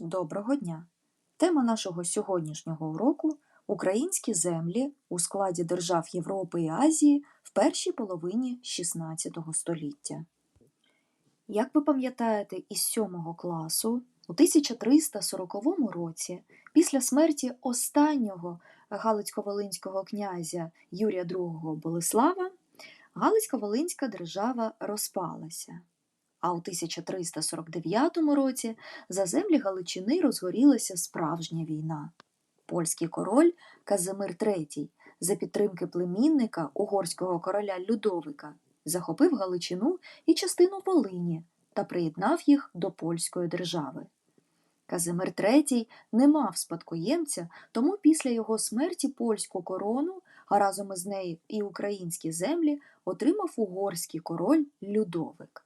Доброго дня! Тема нашого сьогоднішнього уроку Українські землі у складі держав Європи і Азії в першій половині XVI століття. Як ви пам'ятаєте із 7 класу, у 1340 році, після смерті останнього Галицько-Волинського князя Юрія II Болеслава, Галицько-Волинська держава розпалася. А у 1349 році за землі Галичини розгорілася справжня війна. Польський король Казимир III за підтримки племінника угорського короля Людовика захопив Галичину і частину Волині та приєднав їх до польської держави. Казимир III не мав спадкоємця, тому після його смерті польську корону, а разом із нею і українські землі, отримав угорський король Людовик.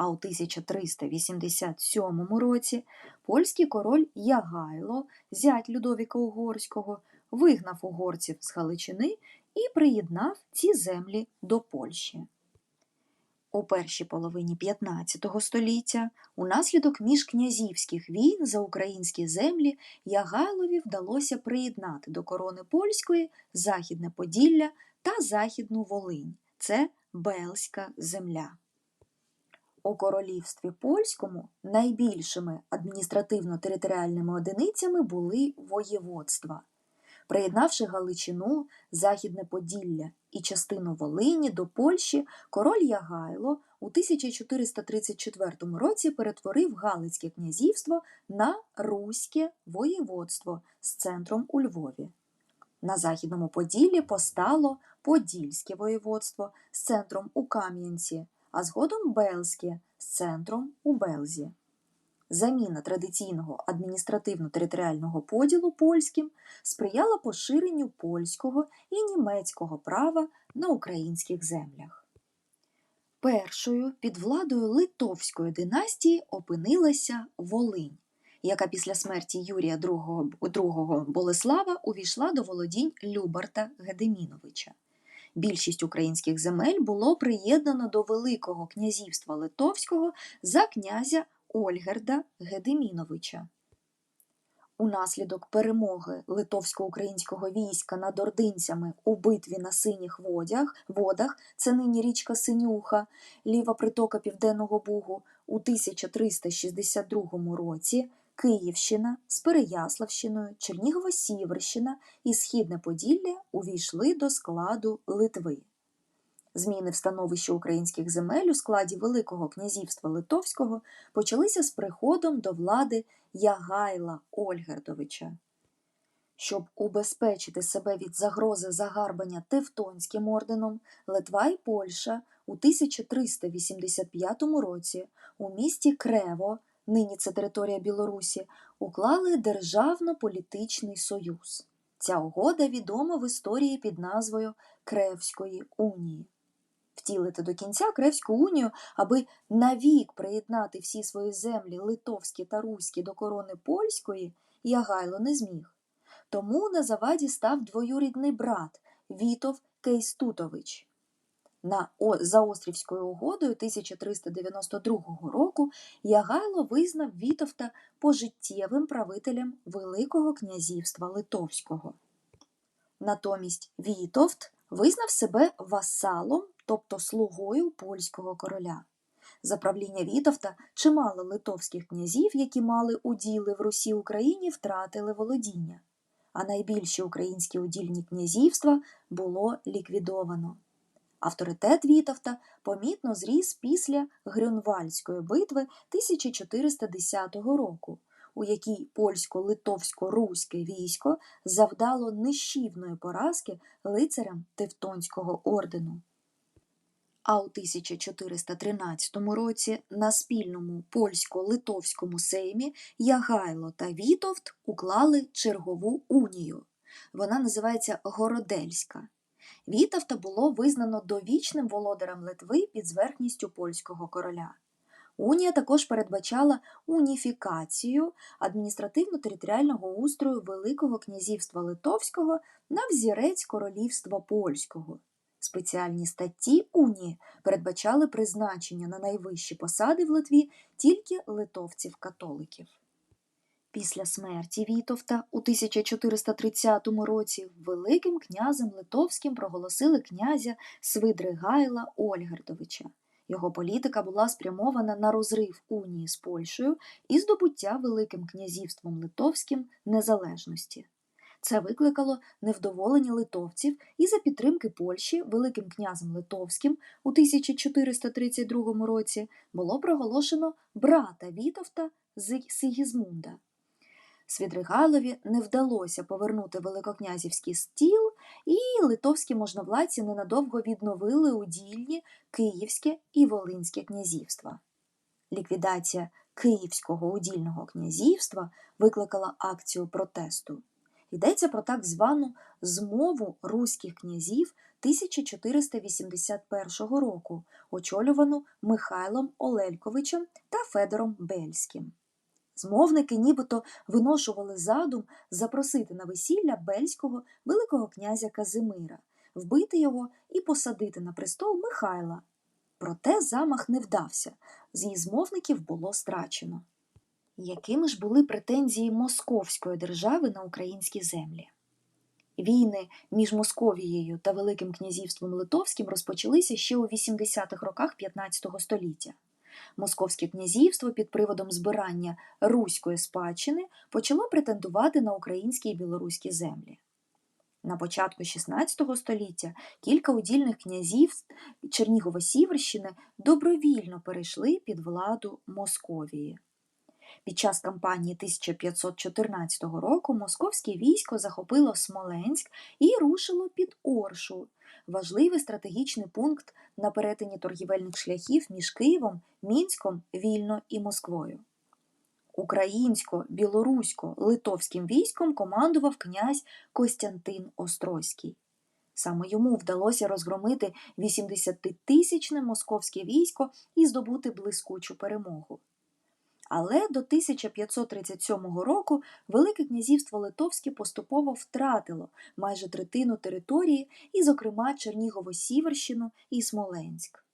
А у 1387 році польський король Ягайло, зять Людовіка Угорського, вигнав угорців з Галичини і приєднав ці землі до Польщі. У першій половині 15 століття унаслідок міжкнязівських війн за українські землі Ягайлові вдалося приєднати до корони польської Західне Поділля та Західну Волинь. Це Бельська земля. У королівстві польському найбільшими адміністративно-територіальними одиницями були воєводства. Приєднавши Галичину, Західне Поділля і частину Волині до Польщі, король Ягайло у 1434 році перетворив Галицьке князівство на Руське воєводство з центром у Львові. На Західному Поділлі постало Подільське воєводство з центром у Кам'янці, а згодом Белське з центром у Белзі. Заміна традиційного адміністративно-територіального поділу польським сприяла поширенню польського і німецького права на українських землях. Першою під владою Литовської династії опинилася Волинь, яка після смерті Юрія II Болеслава увійшла до володінь Любарта Гедеміновича. Більшість українських земель було приєднано до Великого князівства Литовського за князя Ольгерда Гедеміновича. Унаслідок перемоги литовсько-українського війська над ординцями у битві на синіх водях, водах, це нині річка Синюха, ліва притока Південного Бугу, у 1362 році Київщина з Переяславщиною, Чернігово-Сіверщина і Східне Поділля увійшли до складу Литви. Зміни в становищі українських земель у складі Великого князівства Литовського почалися з приходом до влади Ягайла Ольгердовича. Щоб убезпечити себе від загрози загарбання Тевтонським орденом, Литва і Польща у 1385 році у місті Крево, нині це територія Білорусі, уклали державно-політичний союз. Ця угода відома в історії під назвою Кревської унії втілити до кінця Кревську унію, аби навік приєднати всі свої землі литовські та руські до корони польської, Ягайло не зміг. Тому на заваді став двоюрідний брат Вітов Кейстутович. На Заострівською угодою 1392 року Ягайло визнав Вітовта пожиттєвим правителем Великого князівства Литовського. Натомість Вітовт визнав себе васалом тобто слугою польського короля. За правління Вітовта чимало литовських князів, які мали уділи в Русі Україні, втратили володіння, а найбільші українські удільні князівства було ліквідовано. Авторитет Вітовта помітно зріс після Грюнвальської битви 1410 року, у якій польсько-литовсько-руське військо завдало нищівної поразки лицарям Тевтонського ордену. А у 1413 році на спільному польсько-литовському сеймі Ягайло та Вітовт уклали чергову унію. Вона називається Городельська. Вітовта було визнано довічним володарем Литви під зверхністю польського короля. Унія також передбачала уніфікацію адміністративно-територіального устрою Великого князівства Литовського на взірець королівства польського. Спеціальні статті Унії передбачали призначення на найвищі посади в Литві тільки литовців-католиків. Після смерті Вітовта у 1430 році Великим князем Литовським проголосили князя Свидригайла Ольгардовича. Його політика була спрямована на розрив унії з Польщею і здобуття Великим князівством Литовським незалежності. Це викликало невдоволення литовців і за підтримки Польщі Великим князем Литовським у 1432 році було проголошено брата Вітовта Сигізмунда. Свідригайлові не вдалося повернути великокнязівський стіл, і литовські можновладці ненадовго відновили удільні Київське і Волинське князівства. Ліквідація Київського удільного князівства викликала акцію протесту. Йдеться про так звану змову руських князів 1481 року, очолювану Михайлом Олельковичем та Федором Бельським. Змовники нібито виношували задум запросити на весілля Бельського Великого князя Казимира, вбити його і посадити на престол Михайла. Проте замах не вдався, з змовників було страчено. Якими ж були претензії Московської держави на українські землі? Війни між Московією та Великим князівством Литовським розпочалися ще у 80-х роках 15 століття. Московське князівство під приводом збирання руської спадщини почало претендувати на українські і білоруські землі. На початку XVI століття кілька удільних князів Чернігово-Сіверщини добровільно перейшли під владу Московії. Під час кампанії 1514 року московське військо захопило Смоленськ і рушило під Оршу, важливий стратегічний пункт на перетині торгівельних шляхів між Києвом, Мінськом, Вільно і Москвою. Українсько-білорусько-литовським військом командував князь Костянтин Острозький. Саме йому вдалося розгромити 80-тисячне московське військо і здобути блискучу перемогу. Але до 1537 року Велике князівство Литовське поступово втратило майже третину території, і, зокрема, Чернігово-Сіверщину і Смоленськ.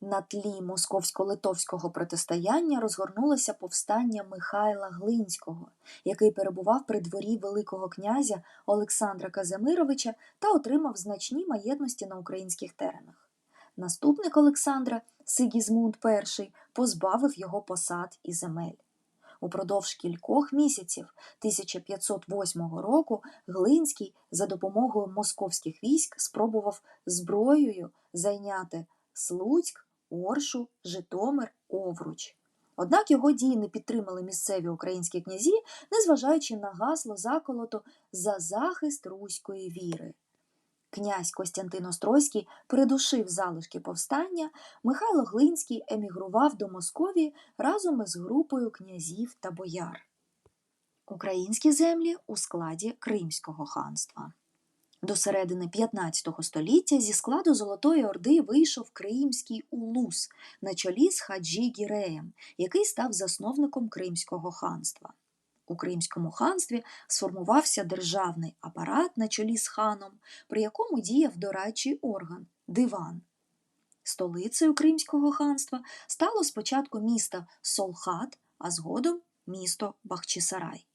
На тлі московсько-литовського протистояння розгорнулося повстання Михайла Глинського, який перебував при дворі Великого князя Олександра Казимировича та отримав значні маєтності на українських теренах. Наступник Олександра, Сигізмунд І, позбавив його посад і земель. Упродовж кількох місяців 1508 року Глинський за допомогою московських військ спробував зброєю зайняти Слуцьк, Оршу, Житомир, Овруч. Однак його дії не підтримали місцеві українські князі, незважаючи на гасло заколото за захист руської віри. Князь Костянтин Острозький придушив залишки повстання, Михайло Глинський емігрував до Московії разом із групою князів та бояр. Українські землі у складі Кримського ханства. До середини 15 століття зі складу Золотої Орди вийшов Кримський улус на чолі з Хаджі Гіреєм, який став засновником Кримського ханства. У Кримському ханстві сформувався державний апарат на чолі з ханом, при якому діяв дорадчий орган диван. Столицею Кримського ханства стало спочатку місто Солхат, а згодом місто Бахчисарай.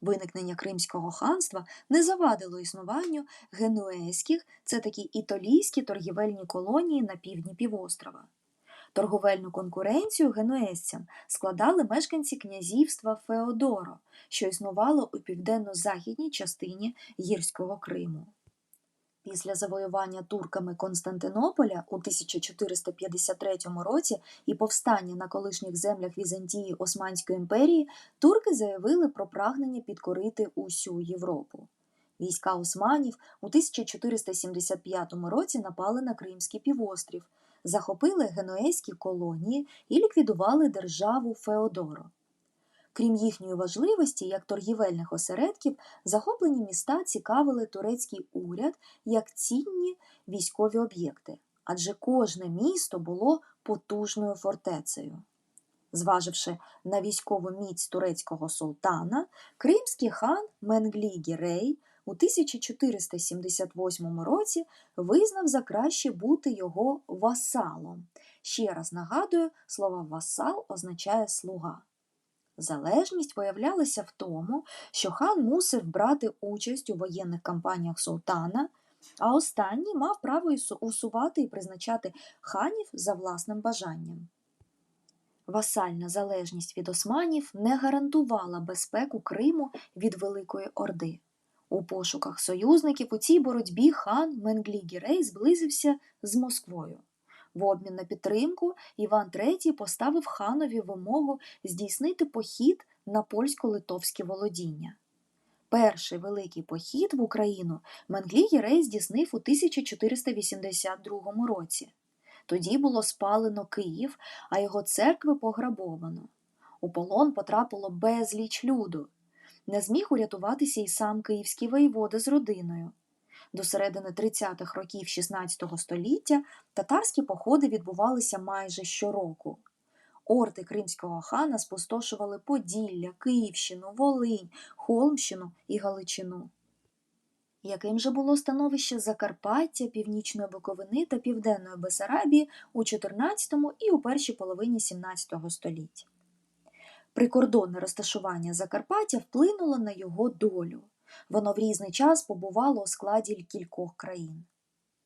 Виникнення Кримського ханства не завадило існуванню генуезьких, це такі італійські торгівельні колонії на півдні півострова. Торговельну конкуренцію генуезцям складали мешканці князівства Феодоро, що існувало у південно-західній частині гірського Криму. Після завоювання турками Константинополя у 1453 році і повстання на колишніх землях Візантії Османської імперії турки заявили про прагнення підкорити усю Європу. Війська османів у 1475 році напали на Кримський півострів, захопили генуезькі колонії і ліквідували державу Феодоро. Крім їхньої важливості як торгівельних осередків, захоплені міста цікавили турецький уряд як цінні військові об'єкти, адже кожне місто було потужною фортецею. Зваживши на військову міць турецького султана, кримський хан Менглі Гірей у 1478 році визнав за краще бути його васалом. Ще раз нагадую, слово васал означає слуга. Залежність виявлялася в тому, що хан мусив брати участь у воєнних кампаніях султана, а останній мав право усувати і призначати ханів за власним бажанням. Васальна залежність від османів не гарантувала безпеку Криму від Великої Орди. У пошуках союзників у цій боротьбі хан Менглі Гірей зблизився з Москвою. В обмін на підтримку Іван III поставив ханові вимогу здійснити похід на польсько-литовські володіння. Перший великий похід в Україну Менглі Гірей здійснив у 1482 році. Тоді було спалено Київ, а його церкви пограбовано. У полон потрапило безліч люду. Не зміг урятуватися і сам київський воєвода з родиною. До середини 30-х років XVI століття татарські походи відбувалися майже щороку. Орди кримського хана спустошували Поділля, Київщину, Волинь, Холмщину і Галичину. Яким же було становище Закарпаття, Північної Буковини та Південної Бесарабії у XIV і у першій половині XVII століття? Прикордонне розташування Закарпаття вплинуло на його долю. Воно в різний час побувало у складі кількох країн.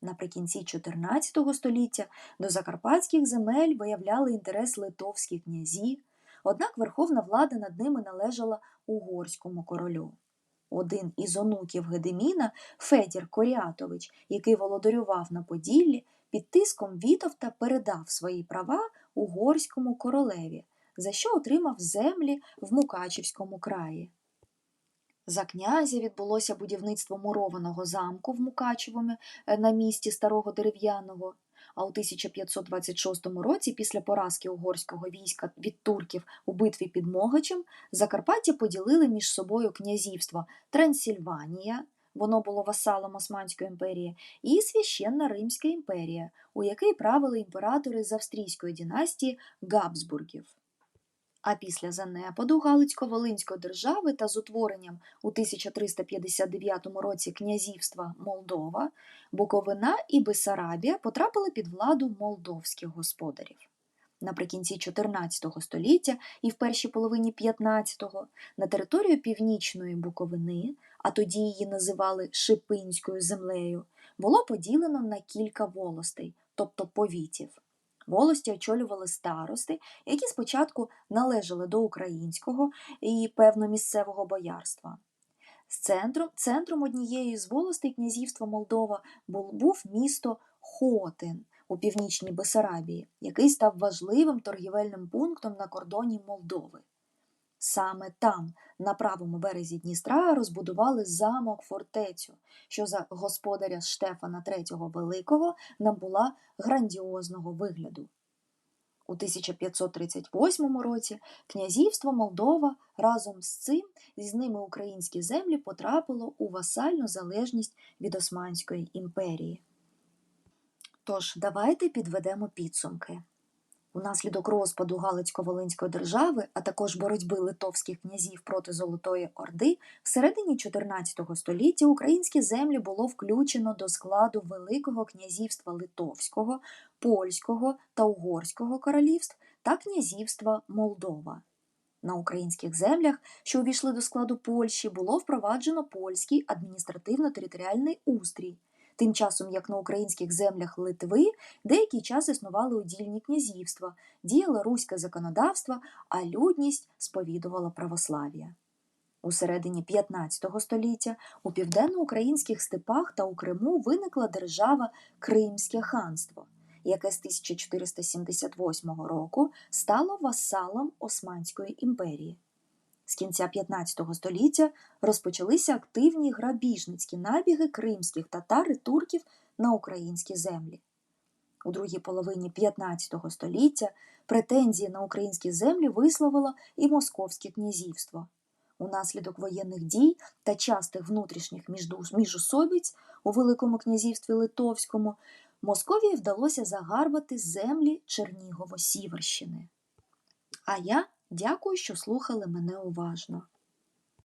Наприкінці XIV століття до закарпатських земель виявляли інтерес литовські князі, однак верховна влада над ними належала угорському королю. Один із онуків Гедеміна, Федір Коріатович, який володарював на Поділлі, під тиском Вітовта передав свої права угорському королеві, за що отримав землі в Мукачівському краї. За князя відбулося будівництво мурованого замку в Мукачевому е, на місці старого дерев'яного. А у 1526 році, після поразки угорського війська від турків у битві під Могачем, Закарпаття поділили між собою князівства Трансильванія, воно було васалом Османської імперії, і Священна Римська імперія, у якій правили імператори з австрійської династії Габсбургів. А після занепаду Галицько-Волинської держави та з утворенням у 1359 році князівства Молдова, Буковина і Бесарабія потрапили під владу молдовських господарів. Наприкінці 14 століття і в першій половині 15-го на територію північної Буковини, а тоді її називали Шипинською землею, було поділено на кілька волостей, тобто повітів. Волості очолювали старости, які спочатку належали до українського і певно місцевого боярства. Центром, центром однієї з волостей князівства Молдова був місто Хотин у північній Бесарабії, який став важливим торгівельним пунктом на кордоні Молдови. Саме там, на правому березі Дністра, розбудували замок фортецю, що за господаря Штефана III Великого набула грандіозного вигляду. У 1538 році князівство Молдова разом з цим з ними українські землі потрапило у васальну залежність від Османської імперії. Тож, давайте підведемо підсумки. Унаслідок розпаду Галицько-Волинської держави, а також боротьби литовських князів проти Золотої Орди, всередині 14 століття українські землі було включено до складу Великого князівства Литовського, Польського та Угорського королівств та князівства Молдова. На українських землях, що увійшли до складу Польщі, було впроваджено польський адміністративно-територіальний устрій. Тим часом, як на українських землях Литви деякий час існували удільні князівства, діяло руське законодавство, а людність сповідувала православ'я. У середині 15 століття у південноукраїнських степах та у Криму виникла держава Кримське ханство, яке з 1478 року стало васалом Османської імперії. З кінця 15 століття розпочалися активні грабіжницькі набіги кримських татар і турків на українські землі. У другій половині 15 століття претензії на українські землі висловило і Московське князівство. Унаслідок воєнних дій та частих внутрішніх міжусобиць у Великому князівстві Литовському Московії вдалося загарбати землі Чернігово-Сіверщини. А я Дякую, що слухали мене уважно.